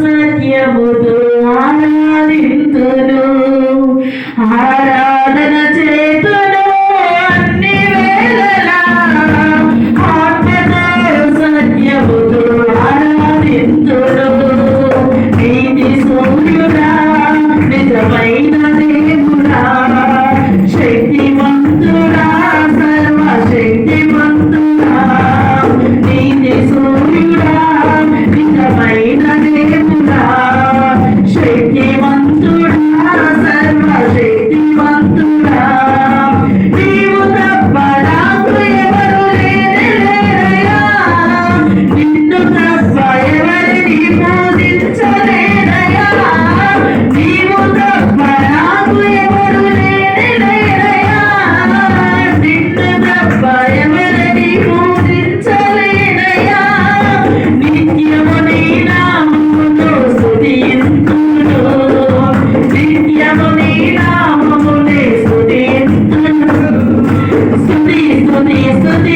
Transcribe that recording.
సత్యముతో ఆరాధింతును. ఆరాధన చేతును అన్ని వేళలా ఆత్మతో సత్యముతో ఆరాధింతును. నీతి సూర్యుడా నిజమైన దేవుడా శక్తివంతుడా సర్వశక్తివంతుడా. నీతి సూర్యుడా నిజమైన దేవుడా. స్థుతి స్థుతి స్థుతి